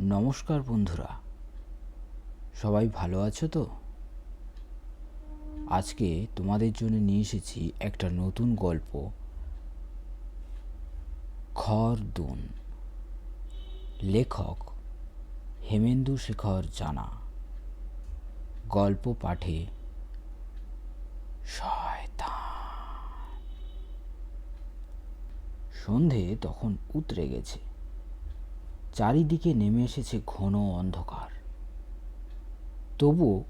নমস্কার বন্ধুরা। সবাই ভালো আছো তো? আজকে তোমাদের জন্য নিয়ে এসেছি একটা নতুন গল্প। খরদুন। লেখক হেমেন্দু শেখর জানা। গল্প পাঠে সন্ধে তখন উতরে গেছে। চারিদিকে নেমে এসেছে ঘন অন্ধকার। তবুও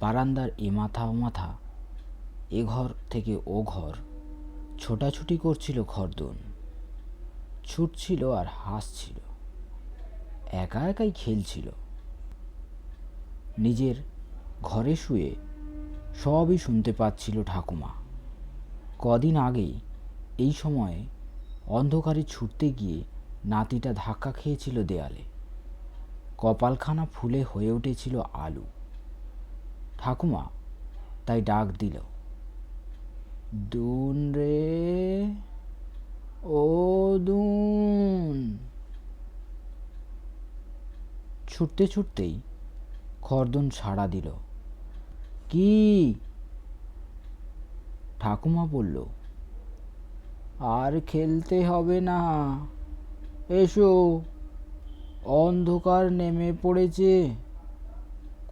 বারান্দার এ মাথা ও মাথা, এ ঘর থেকে ও ঘর ছোটাছুটি করছিল খরদন। ছুটছিল আর হাসছিল, একা একাই খেলছিল। নিজের ঘরে শুয়ে সবই শুনতে পাচ্ছিল ঠাকুমা। কদিন আগেই এই সময়ে অন্ধকারে ছুটতে গিয়ে নাতিটা ধাক্কা খেয়েছিল দেয়ালে। কপালখানা ফুলে হয়ে উঠেছিল আলু। ঠাকুমা তাই ডাক দিল, দুন রে, ও দুন। ছুটতে ছুটতেই খরদন সাড়া দিল, কি? ঠাকুমা বলল, আর খেলতে হবে না। এসো। অন্ধকার নেমে পড়েছে।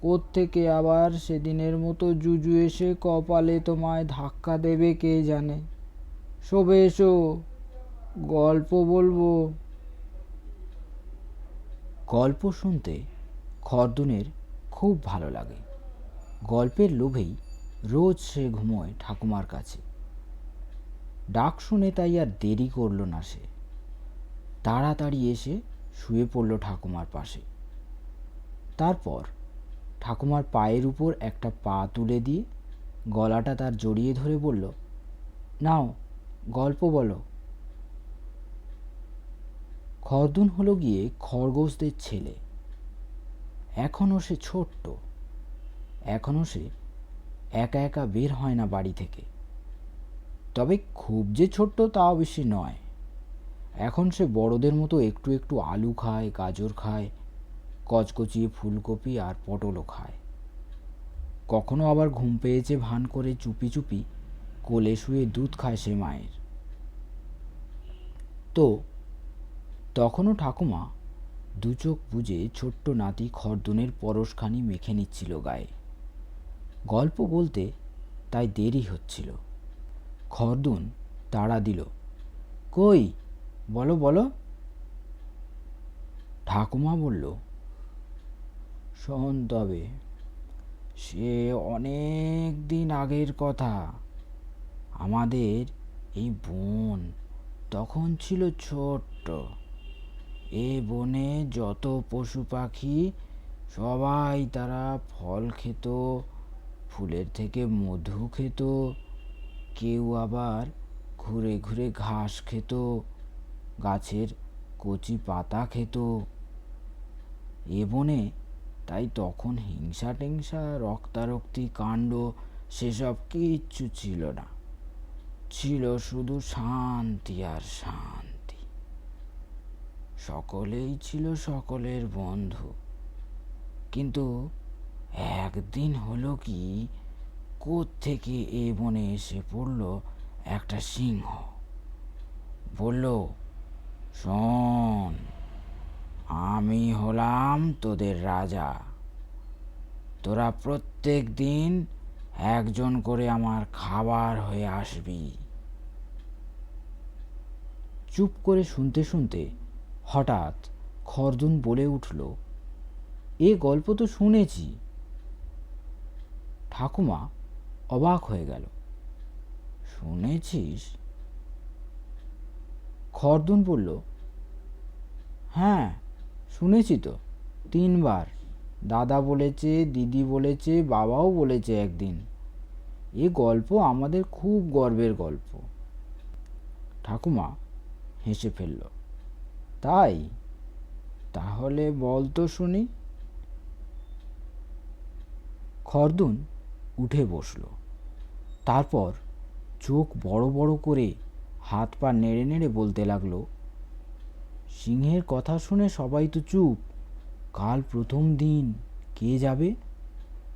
কোত্থেকে আবার সেদিনের মতো জুজু এসে কপালে তোমায় ধাক্কা দেবে কে জানে। শোবে এসো, গল্প বলব। গল্প শুনতে খরদুনের খুব ভালো লাগে। গল্পের লোভেই রোজ সে ঘুমোয় ঠাকুমার কাছে। ডাক শুনে তাই আর দেরি করল না সে। তাড়াতাড়ি এসে শুয়ে পড়ল ঠাকুমার পাশে। তারপর ঠাকুমার পায়ের উপর একটা পা তুলে দিয়ে গলাটা তার জড়িয়ে ধরে বলল, নাও, গল্প বলো। খরদুন হলো গিয়ে খরগোশদের ছেলে। এখনও সে ছোট্ট, এখনও সে একা একা বের হয় না বাড়ি থেকে। তবে খুব যে ছোট্ট তা অবশ্যই নয়। এখন সে বড়দের মতো একটু একটু আলু খায়, গাজর খায়, কচকচিয়ে ফুলকপি আর পটলও খায়। কখনো আবার ঘুম পেয়েছে ভান করে চুপি চুপি, কোলে শুয়ে দুধ খায় সে মায়ের। তো, তখনও ঠাকুমা দু চোখ বুঝে ছোট্ট নাতি খরদুনের পরশখানি মেখে নিচ্ছিল গায়ে। গল্প বলতে তাই দেরি হচ্ছিল। খরদুন তাড়া দিল, কই বলো বলো। ঠাকুমা বলল, শোন তবে, সে অনেক দিন আগের কথা। আমাদের এই বন তখন ছিল ছোট্ট। এ বনে যত পশু পাখি, সবাই তারা ফল খেত, ফুলের থেকে মধু খেত, কেউ আবার ঘুরে ঘুরে ঘাস খেত। গাছের কচি পাতা খেত। এ বনে তাই তখন হিংসা টিংসা, রক্তারক্তি কাণ্ড, সেসব কিচ্ছু ছিল না। ছিল শুধু শান্তি আর শান্তি। সকলেই ছিল সকলের বন্ধু। কিন্তু একদিন হলো কি থেকে এ বনে এসে পড়ল একটা সিংহ। বলল শোন, আমি হলাম তোদের রাজা। তোরা প্রত্যেক দিন একজন করে আমার খাবার হয়ে আসবি। চুপ করে শুনতে শুনতে হঠাৎ খরদুন বলে উঠল, এ গল্প তো শুনেছি। ঠাকুমা অবাক হয়ে গেল, শুনেছিস? খরদুন বলল হ্যাঁ শুনেছি তো, তিনবার। দাদা বলেছে, দিদি বলেছে, বাবাও বলেছে একদিন। এ গল্প আমাদের খুব গর্বের গল্প। ঠাকুমা হেসে ফেলল, তাই? তাহলে বল তো শুনি। খরদুন উঠে বসল। তারপর চোখ বড় বড় করে হাত পা নেড়ে নেড়ে বলতে লাগল, সিংহের কথা শুনে সবাই তো চুপ। কাল প্রথম দিন কে যাবে?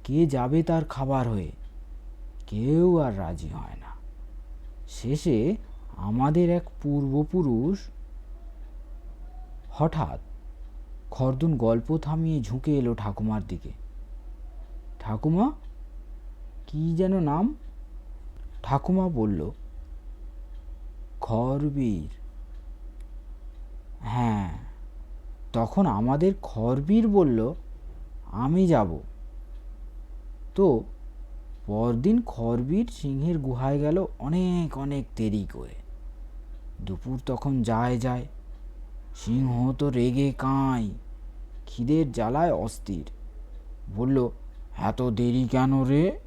কে যাবে তার খাবার হয়ে? কেউ আর রাজি হয় না। শেষে আমাদের এক পূর্বপুরুষ হঠাৎ খরদুন গল্প থামিয়ে ঝুঁকে এলো ঠাকুমার দিকে। ঠাকুমা, কি যেন নাম? ঠাকুমা বলল খরবীর হ্যাঁ তখন আমাদের খরবীর বলল, আমি যাব। তো পরদিন খরবীর সিংহের গুহায় গেল অনেক অনেক দেরি করে। দুপুর তখন যায় যায়। সিংহ তো রেগে কাঁই, খিদের জ্বালায় অস্থির। বলল, এত দেরি কেন রে?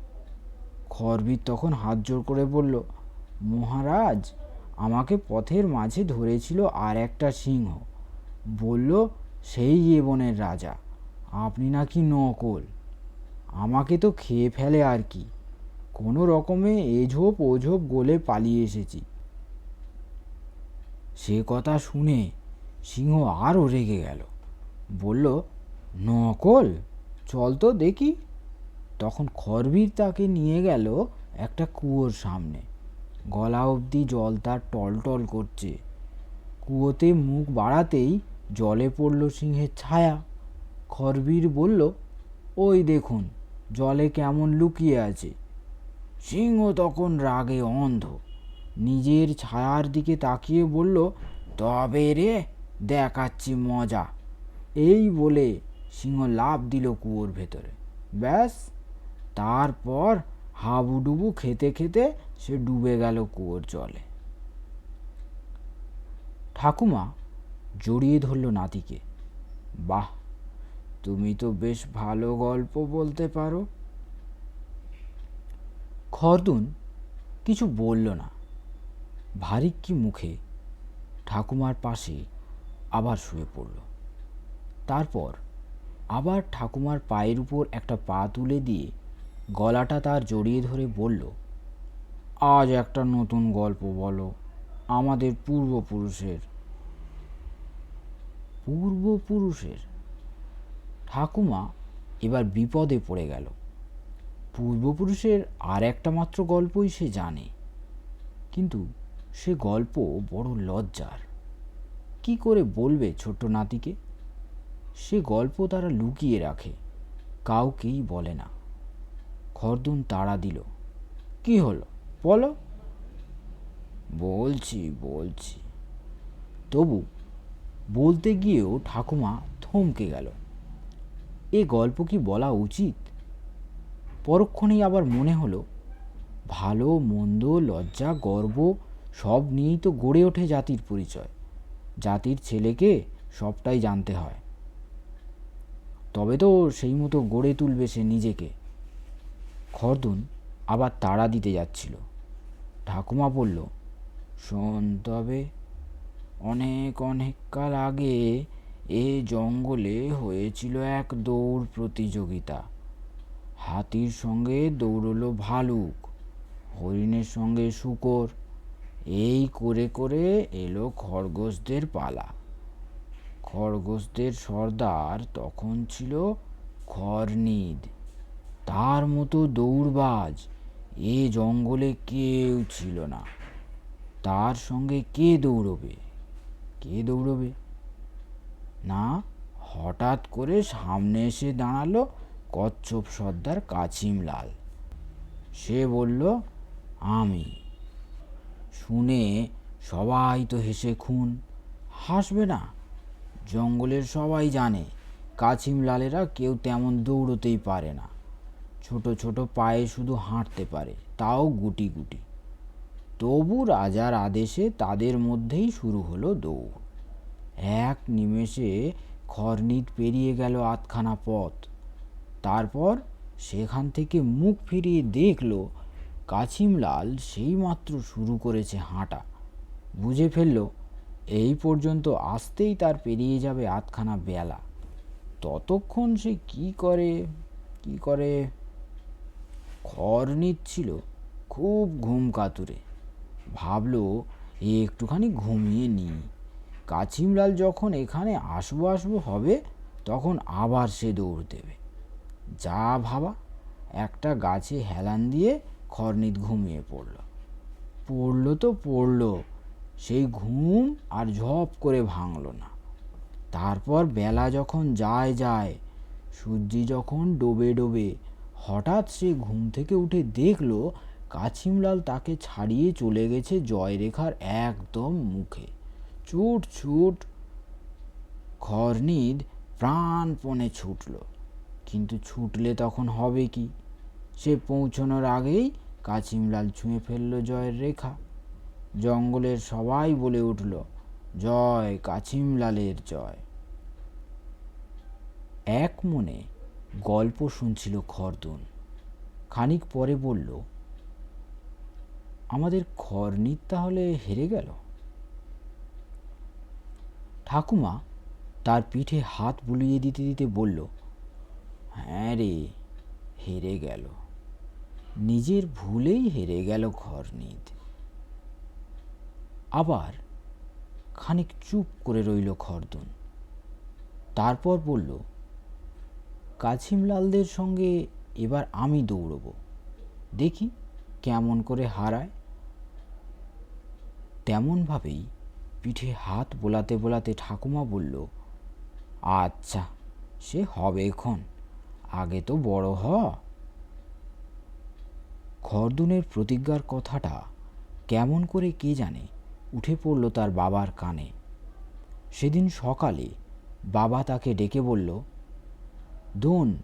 খরবীর তখন হাত জোর করে বলল, মহারাজ আমাকে পথের মাঝে ধরেছিল আর একটা সিংহ। বলল, সেই এ বনের রাজা, আপনি নাকি নকল। আমাকে তো খেয়ে ফেলে আর কি। কোনো রকমে এঝোপ ওঝোপ গলে পালিয়ে এসেছি। সে কথা শুনে সিংহ আরও রেগে গেল। বলল, নকল? চল তো দেখি। তখন খরবীর তাকে নিয়ে গেল একটা কুয়োর সামনে। গলা অবধি জল তার টলটল করছে। কুয়োতে মুখ বাড়াতেই জলে পড়ল সিংহের ছায়া। খরবীর বলল, ওই দেখুন, জলে কেমন লুকিয়ে আছে। সিংহ তখন রাগে অন্ধ। নিজের ছায়ার দিকে তাকিয়ে বলল, তবে রে, দেখাচ্ছি মজা। এই বলে সিংহ লাফ দিল কুয়োর ভেতরে। ব্যাস, তারপর হাবুডুবু খেতে খেতে সে ডুবে গেল কুয়োর জলে। ঠাকুমা জড়িয়ে ধরল নাতিকে। বাহ, তুমি তো বেশ ভালো গল্প বলতে পারো। খরদুন কিছু বলল না। ভারিক্কি মুখে ঠাকুমার পাশে আবার শুয়ে পড়ল। তারপর আবার ঠাকুমার পায়ের উপর একটা পা তুলে দিয়ে গলাটা তার জড়িয়ে ধরে বলল আজ একটা নতুন গল্প বলো, আমাদের পূর্বপুরুষের। পূর্বপুরুষের? ঠাকুমা এবার বিপদে পড়ে গেল। পূর্বপুরুষের আর একটা মাত্র গল্পই সে জানে। কিন্তু সে গল্প বড় লজ্জার। কি করে বলবে ছোট্ট নাতিকে? সে গল্প তারা লুকিয়ে রাখে, কাউকেই বলে না। খরদুন তাড়া দিল, কি হলো? বলো। বলছি বলছি। তবু বলতে গিয়েও ঠাকুমা থমকে গেল। এ গল্প কি বলা উচিত? পরক্ষণেই আবার মনে হলো, ভালো, মন্দ, লজ্জা, গর্ব সব নিয়েই তো গড়ে ওঠে জাতির পরিচয়। জাতির ছেলেকে সবটাই জানতে হয়। তবে তো সেই মতো গড়ে তুলবে সে নিজেকে। খরদুন আবার তাড়া দিতে যাচ্ছিল। ঠাকুমা বলল, শোন তবে, অনেক অনেক কাল আগে এ জঙ্গলে হয়েছিল এক দৌড় প্রতিযোগিতা। হাতির সঙ্গে দৌড়লো ভালুক, হরিণের সঙ্গে শুকর, এই করে করে এলো খরগোশদের পালা। খরগোশদের সর্দার তখন ছিল খরনিদ, তার মতো দৌড়বাজ। এ জঙ্গলে কেউ ছিল না। তার সঙ্গে কে দৌড়বে? কে দৌড়বে? না, হঠাৎ করে সামনে এসে দাঁড়াল কচ্ছপ সর্দার কাছিম লাল সে বলল, আমি। শুনে সবাই তো হেসে খুন। হাসবে না, জঙ্গলের সবাই জানে কাছিম লালেরা কেউ তেমন দৌড়তেই পারে না। ছোট ছোট পায়ে শুধু হাঁটতে পারে, তাও গুটি গুটি। তবু রাজার আদেশে তাদের মধ্যেই শুরু হলো দৌড়। এক নিমেষে খরনিট পেরিয়ে গেল আধখানা পথ। তারপর সেখান থেকে মুখ ফিরিয়ে দেখল, কাছিমলাল সেই মাত্র শুরু করেছে হাঁটা। বুঝে ফেলল, এই পর্যন্ত আসতেই তার পেরিয়ে যাবে আধখানা বেলা। ততক্ষণ সে কি করে কি করে? খড় নিচ্ছিল খুব ঘুম কাতুরে। ভাবলো একটুখানি ঘুমিয়ে নিই। কাছিমলাল যখন এখানে আসব আসব হবে, তখন আবার সে দৌড় দেবে। যা ভাবা, একটা গাছে হেলান দিয়ে খরনিত ঘুমিয়ে পড়ল। পড়ল তো পড়ল, সেই ঘুম আর ঝপ করে ভাঙল না। তারপর বেলা যখন যায় যায়, সূর্যি যখন ডোবে ডোবে হঠাৎ সে ঘুম থেকে উঠে দেখল কাছিমলাল তাকে ছাড়িয়ে চলে গেছে জয়রেখার একদম মুখে। ছুট ছুট খরনিদ প্রাণপণে ছুটল। কিন্তু ছুটলে তখন হবে কি? সে পৌঁছানোর আগেই কাছিমলাল ছুঁয়ে ফেলল জয়ের রেখা জঙ্গলের সবাই বলে উঠল, জয় কাছিমলালের জয়। এক মনে গল্প শুনছিল খরদুন। খানিক পরে বলল, আমাদের খরনিত তাহলে হেরে গেল? ঠাকুমা তার পিঠে হাত বুলিয়ে দিতে দিতে বলল হ্যাঁ রে, হেরে গেল। নিজের ভুলেই হেরে গেল খরনিত। আবার খানিক চুপ করে রইল খরদুন। তারপর বলল কাছিমলালদের সঙ্গে এবার আমি দৌড়ব। দেখি কেমন করে হারায়। তেমনভাবেই পিঠে হাত বোলাতে বোলাতে ঠাকুমা বলল আচ্ছা সে হবে এখন। আগে তো বড় হ। খরদুনের প্রতিজ্ঞার কথাটা কেমন করে কে জানে উঠে পড়ল তার বাবার কানে। সেদিন সকালে বাবা তাকে ডেকে বলল দোন।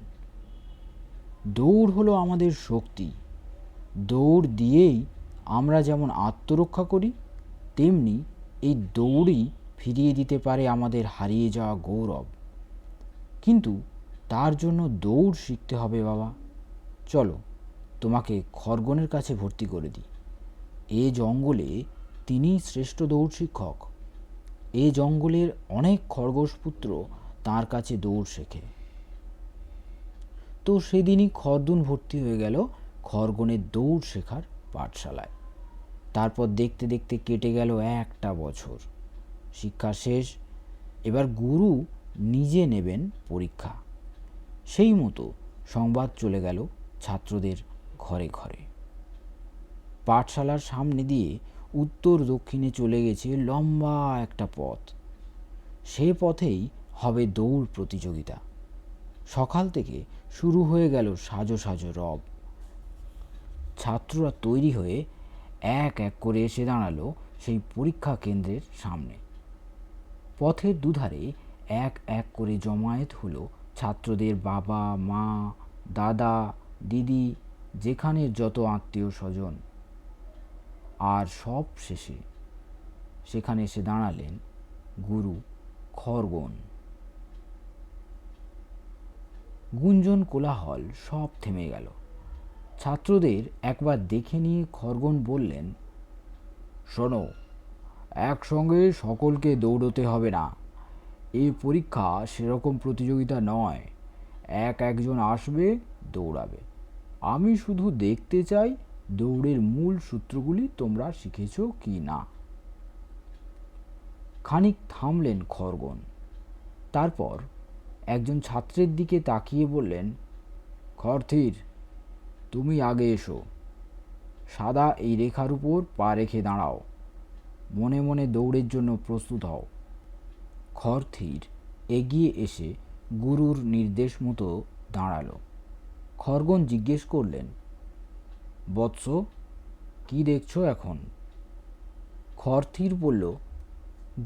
দৌড় হলো আমাদের শক্তি। দৌড় দিয়েই আমরা যেমন আত্মরক্ষা করি, তেমনি এই দৌড়ই ফিরিয়ে দিতে পারে আমাদের হারিয়ে যাওয়া গৌরব। কিন্তু তার জন্য দৌড় শিখতে হবে বাবা। চলো, তোমাকে খরগনের কাছে ভর্তি করে দিই। এ জঙ্গলে তিনি শ্রেষ্ঠ দৌড় শিক্ষক। এ জঙ্গলের অনেক খরগোশপুত্র তার কাছে দৌড় শেখে। তো সেদিনই খরদুন ভর্তি হয়ে গেল খরগনের দৌড় শেখার পাঠশালায়। তারপর দেখতে দেখতে কেটে গেল একটা বছর। শিক্ষা শেষ, এবার গুরু নিজে নেবেন পরীক্ষা। সেই মতো সংবাদ চলে গেল ছাত্রদের ঘরে ঘরে। পাঠশালার সামনে দিয়ে উত্তর দক্ষিণে চলে গেছে লম্বা একটা পথ। সে পথেই হবে দৌড় প্রতিযোগিতা। সকাল থেকে শুরু হয়ে গেল সাজো সাজো রব। ছাত্ররা তৈরি হয়ে এক এক করে এসে দাঁড়াল সেই পরীক্ষা কেন্দ্রের সামনে। পথের দুধারে এক এক করে জমায়েত হলো ছাত্রদের বাবা, মা, দাদা, দিদি যেখানের যত আত্মীয় স্বজন। আর সব শেষে সেখানে এসে দাঁড়ালেন গুরু খরগন। গুঞ্জন কোলাহল সব থেমে গেল। ছাত্রদের একবার দেখে নিয়ে খরগন বললেন, শোনো, একসঙ্গে সকলকে দৌড়তে হবে না। এই পরীক্ষা সেরকম প্রতিযোগিতা নয়। এক একজন আসবে, দৌড়াবে। আমি শুধু দেখতে চাই দৌড়ের মূল সূত্রগুলি তোমরা শিখেছ কি না। খানিক থামলেন খরগন। তারপর একজন ছাত্রের দিকে তাকিয়ে বললেন, খরথির, তুমি আগে এসো। সাদা এই রেখার উপর পা রেখে দাঁড়াও। মনে মনে দৌড়ের জন্য প্রস্তুত হও। খরথির এগিয়ে এসে গুরুর নির্দেশ মতো দাঁড়াল। খরগন জিজ্ঞেস করলেন, বৎস, কি দেখছ এখন? খরথির বলল,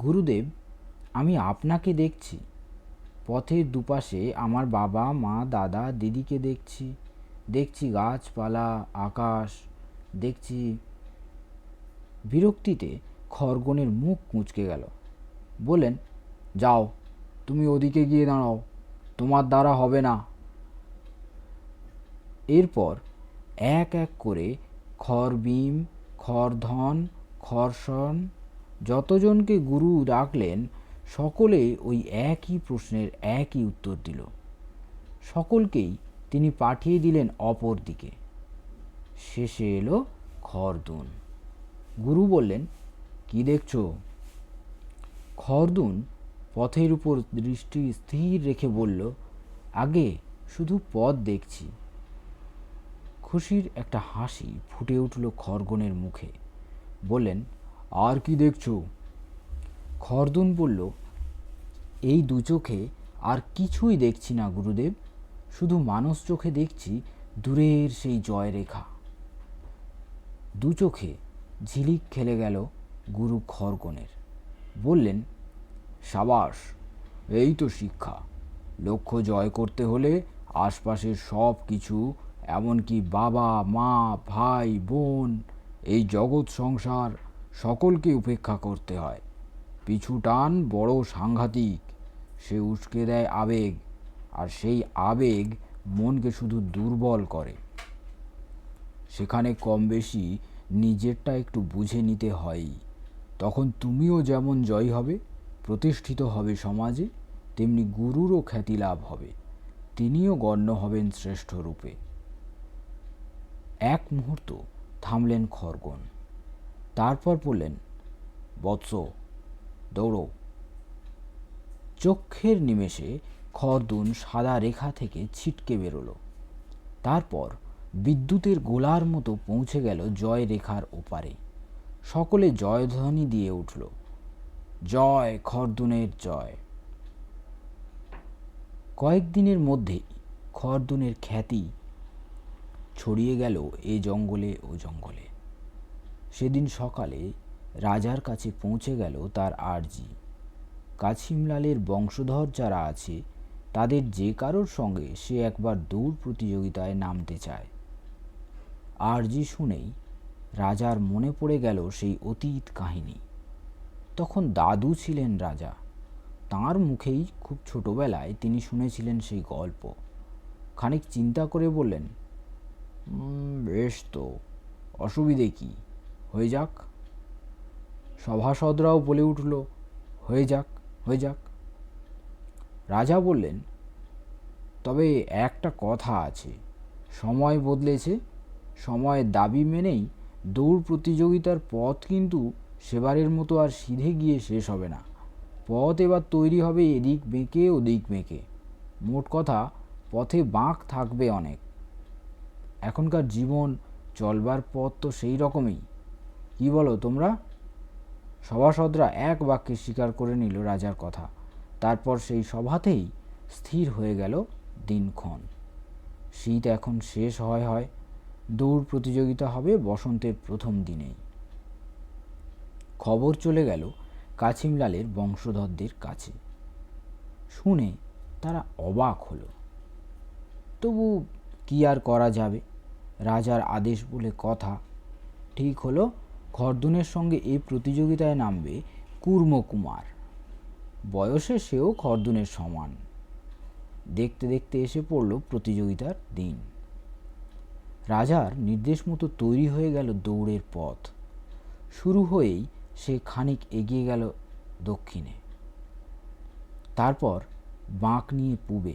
গুরুদেব, আমি আপনাকে দেখছি। পথের দুপাশে আমার বাবা, মা, দাদা, দিদিকে দেখছি। দেখছি গাছপালা, আকাশ, দেখছি বিরক্তিতে খরগনের মুখ কুঁচকে গেল। বললেন, যাও, তুমি ওদিকে গিয়ে দাঁড়াও, তোমার দ্বারা হবে না। এরপর এক এক করে খড়বিম খড়ধন খরসন যতজনকে গুরু ডাকলেন সকলে ওই একই প্রশ্নের একই উত্তর দিল। সকলকেই তিনি পাঠিয়ে দিলেন অপর দিকে। শেষে এলো খরদুন। গুরু বললেন, কি দেখছ? খরদুন পথের উপর দৃষ্টি স্থির রেখে বলল, আগে শুধু পথ দেখছি। খুশির একটা হাসি ফুটে উঠল খরগনের মুখে। বললেন, আর কি দেখছ? খরদুন বলল, এই দু চোখে আর কিছুই দেখছি না, গুরুদেব। শুধু মানুষ চোখে দেখছি দূরের সেই জয়রেখা। দু চোখে ঝিলিক খেলে গেল গুরু খরগনের। বললেন, সাবাস, এই তো শিক্ষা। লক্ষ্য জয় করতে হলে আশপাশের সব কিছু, এমনকি বাবা, মা, ভাই, বোন, এই জগৎ সংসার সকলকে উপেক্ষা করতে হয়। পিছু টান বড় সাংঘাতিক। সে উস্কে দেয় আবেগ, আর সেই আবেগ মনকে শুধু দুর্বল করে। সেখানে কম বেশি নিজেরটা একটু বুঝে নিতে হয়ই তখন তুমিও যেমন জয় হবে, প্রতিষ্ঠিত হবে সমাজে, তেমনি গুরুরও খ্যাতি লাভ হবে। তিনিও গণ্য হবেন শ্রেষ্ঠ রূপে। এক মুহূর্ত থামলেন খরগন তারপর বললেন, বৎস দৌড়ো। চক্ষের নিমেষে খরদুন সাদা রেখা থেকে ছিটকে বেরোলো। তারপর বিদ্যুতের গোলার মতো পৌঁছে গেল জয় রেখার ওপারে। সকলে জয়ধ্বনি দিয়ে উঠল, জয় খরদুনের জয়। কয়েকদিনের মধ্যেই খরদুনের খ্যাতি ছড়িয়ে গেল এ জঙ্গলে ও জঙ্গলে। সেদিন সকালে রাজার কাছে পৌঁছে গেল তার আর্জি। কাছিমলালের বংশধর যারা আছে, তাদের যে কারোর সঙ্গে সে একবার দৌড় প্রতিযোগিতায় নামতে চায়। আর্জি শুনেই রাজার মনে পড়ে গেল সেই অতীত কাহিনী। তখন দাদু ছিলেন রাজা। তার মুখেই খুব ছোটবেলায় তিনি শুনেছিলেন সেই গল্প। খানিক চিন্তা করে বললেন বেশ তো, অসুবিধে কি? হয়ে যাক। সভাসদরাও বলে উঠল, হয়ে যাক হয়ে যাক। রাজা বললেন, তবে একটা কথা আছে। সময় বদলেছে, সময়ের দাবি মেনেই দৌড় প্রতিযোগিতার পথ কিন্তু সেবারের মতো আর সিধে গিয়ে শেষ হবে না। পথ এবার তৈরি হবে এদিক বেঁকে, ওদিক বেঁকে। মোট কথা, পথে বাঁক থাকবে অনেক। এখনকার জীবন চলবার পথ তো সেই রকমই। কি বলো তোমরা? সভাসদরা এক বাক্যে স্বীকার করে নিল রাজার কথা। তারপর সেই সভাতেই স্থির হয়ে গেল দিনক্ষণ। শীত এখন শেষ হয় হয়, দৌড় প্রতিযোগিতা হবে বসন্তের প্রথম দিনেই। খবর চলে গেল কাছিমলালের বংশধরদের কাছে। শুনে তারা অবাক হলো। তবু কি আর করা যাবে? রাজার আদেশ বলে কথা ঠিক হলো খরদুনের সঙ্গে এই প্রতিযোগিতায় নামবে কুর্মকুমার বয়সে সেও খর্দনের সমান। দেখতে দেখতে এসে পড়ল প্রতিযোগিতার দিন। রাজার নির্দেশ মতো তৈরি হয়ে গেল দৌড়ের পথ। শুরু হয়েই সে খানিক এগিয়ে গেল দক্ষিণে। তারপর বাঁক নিয়ে পূবে।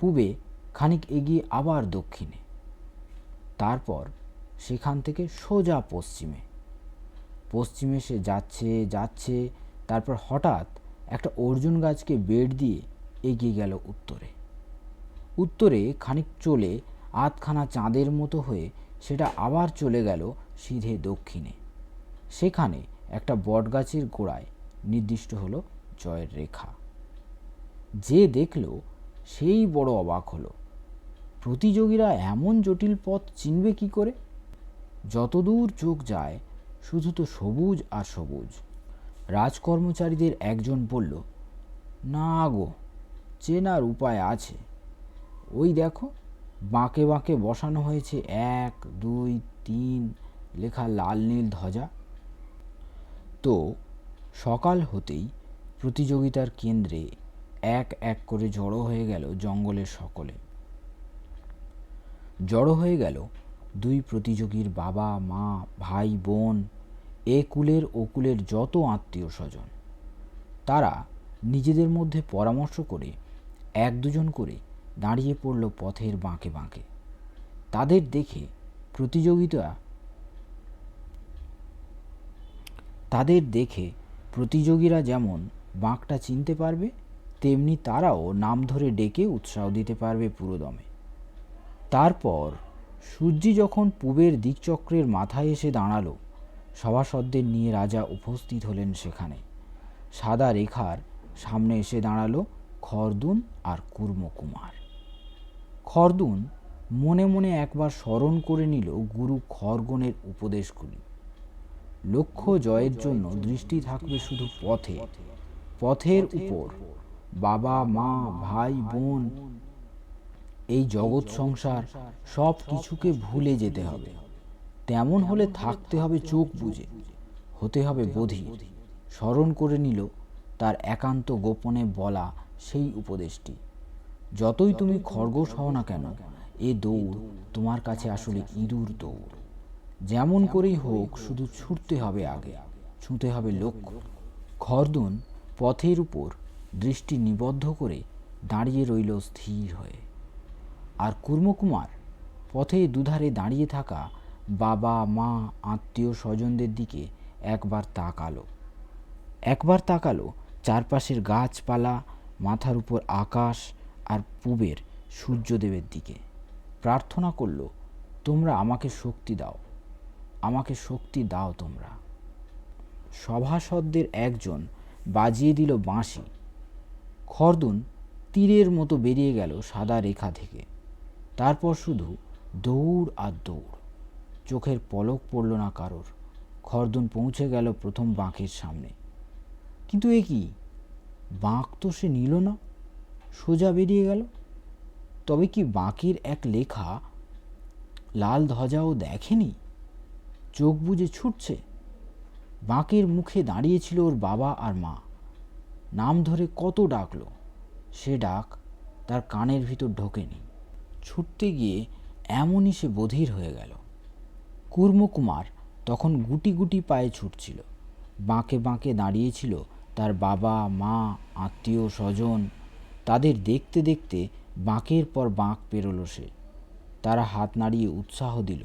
পূবে খানিক এগিয়ে আবার দক্ষিণে। তারপর সেখান থেকে সোজা পশ্চিমে। পশ্চিমে সে যাচ্ছে যাচ্ছে, তারপর হঠাৎ একটা অর্জুন গাছকে বেড দিয়ে এগিয়ে গেল উত্তরে। উত্তরে খানিক চলে আধখানা চাঁদের মতো হয়ে সেটা আবার চলে গেল সিধে দক্ষিণে। সেখানে একটা বটগাছের গোড়ায় নির্দিষ্ট হলো জয়ের রেখা। যে দেখল সেই বড় অবাক হলো। প্রতিযোগীরা এমন জটিল পথ চিনবে কি করে? যতদূর চোখ যায়, শুধু তো সবুজ আর সবুজ। রাজকর্মচারীদের একজন বলল, না গো, চেনার উপায় আছে। ওই দেখো, বাঁকে বাঁকে বসানো হয়েছে এক, দুই, তিন, লেখা লাল নীল ধ্বজা। তো সকাল হতেই প্রতিযোগিতার কেন্দ্রে এক এক করে জড়ো হয়ে গেল জঙ্গলের সকলে। জড়ো হয়ে গেল দুই প্রতিযোগীর বাবা, মা, ভাই, বোন, এ কুলের, ও কুলের যত আত্মীয় স্বজন, তারা নিজেদের মধ্যে পরামর্শ করে এক দুজন করে দাঁড়িয়ে পড়ল পথের বাঁকে বাঁকে। তাদের দেখে প্রতিযোগিতা, তাদের দেখে প্রতিযোগীরা যেমন বাঁকটা চিনতে পারবে, তেমনি তারাও নাম ধরে ডেকে উৎসাহ দিতে পারবে পুরোদমে। তারপর সূর্যি যখন পূবের দিকচক্রের মাথায় এসে দাঁড়াল, সভাসদদের নিয়ে রাজা উপস্থিত হলেন সেখানে। সাদা রেখার সামনে এসে দাঁড়াল খরদুন আর কুর্মকুমার। খরদুন মনে মনে একবার স্মরণ করে নিল গুরু খরগণের উপদেশগুলি। লক্ষ্য জয়ের জন্য দৃষ্টি থাকবে শুধু পথে। পথের উপর বাবা, মা, ভাই, বোন এই জগৎ সংসার সব কিছুকে ভুলে যেতে হবে। তেমন হলে থাকতে হবে চোখ বুঝে হতে হবে বধির স্মরণ করে নিল তার একান্ত গোপনে বলা সেই উপদেশটি। যতই তুমি খরগোশ হও না কেন, এ দৌড় তোমার কাছে আসলে ইঁদুর দৌড়। যেমন করেই হোক, শুধু ছুটতে হবে আগে, ছুঁতে হবে লক্ষ্য। খরদুন পথের উপর দৃষ্টি নিবদ্ধ করে দাঁড়িয়ে রইল স্থির হয়ে। আর কুর্মকুমার পথে দুধারে দাঁড়িয়ে থাকা বাবা, মা, আত্মীয় স্বজনদের দিকে একবার তাকালো। একবার তাকালো, চারপাশের গাছপালা, মাথার উপর আকাশ আর পূবের সূর্যদেবের দিকে। প্রার্থনা করল, তোমরা আমাকে শক্তি দাও, আমাকে শক্তি দাও তোমরা। সভাসদদের একজন বাজিয়ে দিল বাঁশি। খরদুন তীরের মতো বেরিয়ে গেল সাদা রেখা থেকে। তারপর শুধু দৌড় আর দৌড়। চোখের পলক পড়ল না কারোর। খরদুন পৌঁছে গেল প্রথম বাঁকের সামনে। কিন্তু এ কি? বাঁক তো সে নিল না। সোজা বেরিয়ে গেল। তবে কি বাঁকের এক লেখা লাল ধ্বজাও দেখেনি? চোখ বুজে ছুটছে। বাঁকের মুখে দাঁড়িয়েছিল ওর বাবা আর মা। নাম ধরে কত ডাকলো? সে ডাক তার কানের ভিতর ঢোকেনি। ছুটতে গিয়ে এমনই সে বধির হয়ে গেল। কুর্মকুমার তখন গুটি গুটি পায়ে ছুটছিল। বাঁকে বাঁকে দাঁড়িয়েছিল তার বাবা, মা, আত্মীয়, স্বজন। তাদের দেখতে দেখতে বাঁকের পর বাঁক পেরোলো সে। তারা হাত নাড়িয়ে উৎসাহ দিল।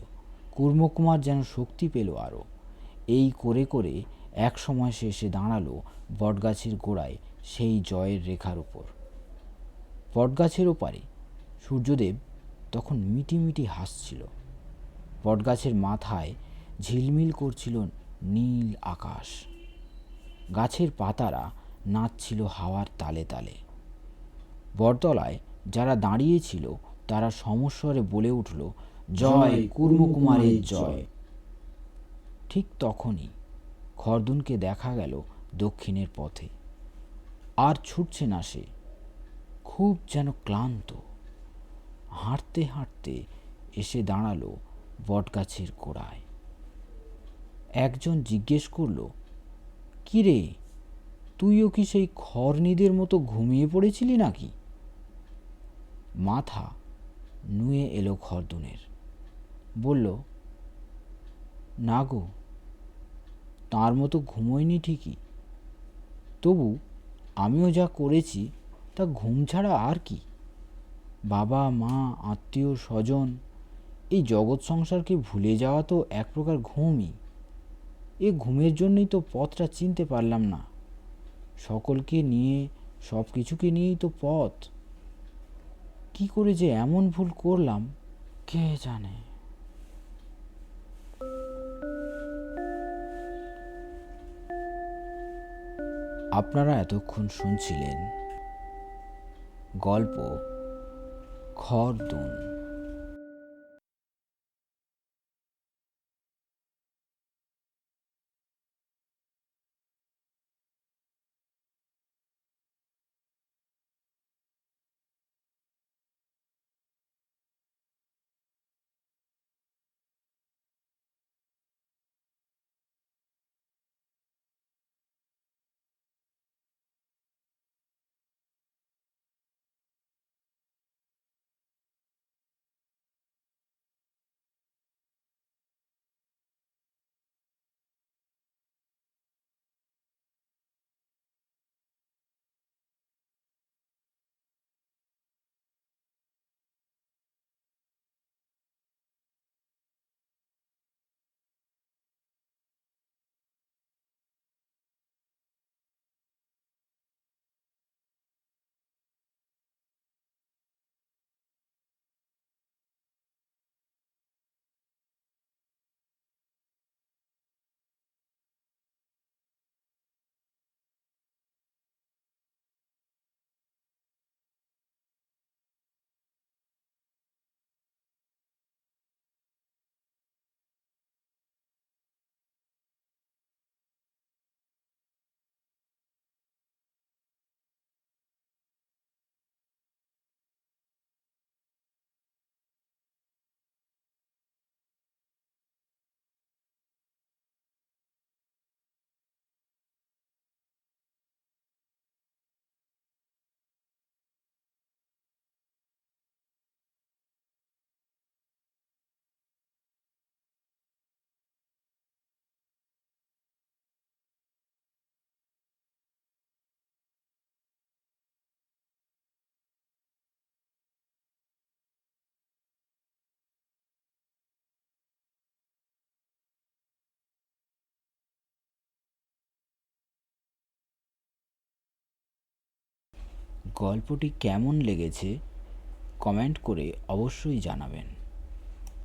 কুর্মকুমার যেন শক্তি পেল আরও। এই করে করে এক সময় সে এসে দাঁড়াল বটগাছের গোড়ায় সেই জয়ের রেখার উপর। বটগাছের ওপারে সূর্যদেব তখন মিটিমিটি হাসছিল। বটগাছের মাথায় ঝিলমিল করছিল নীল আকাশ। গাছের পাতারা নাচছিল হাওয়ার তালে তালে। বটতলায় যারা দাঁড়িয়েছিল তারা সমস্বরে বলে উঠল জয় কুর্মকুমারের জয়। ঠিক তখনই খরদুনকে দেখা গেল দক্ষিণের পথে। আর ছুটছে না সে খুব যেন ক্লান্ত। হাঁটতে হাঁটতে এসে দাঁড়াল বটগাছের গোড়ায়। একজন জিজ্ঞেস করল, কি রে, তুইও কি সেই খড়নিদের মতো ঘুমিয়ে পড়েছিলি নাকি? মাথা নুয়ে এলো খরদুনের। বলল, না গো, তার মতো ঘুমোয়নি ঠিকই। তবু আমিও যা করেছি, তা ঘুম ছাড়া আর কি? বাবা, মা, আত্মীয়, স্বজন, এই জগৎ সংসারকে ভুলে যাওয়া তো এক প্রকার ঘুমই। এ ঘুমের জন্যই তো পথটা চিনতে পারলাম না। সকলকে নিয়ে সব কিছুকে নিয়েই তো পথ। কি করে যে এমন ভুল করলাম, কে জানে? আপনারা এতক্ষণ শুনছিলেন গল্প খরদুন গল্পটি কেমন লেগেছে কমেন্ট করে অবশ্যই জানাবেন।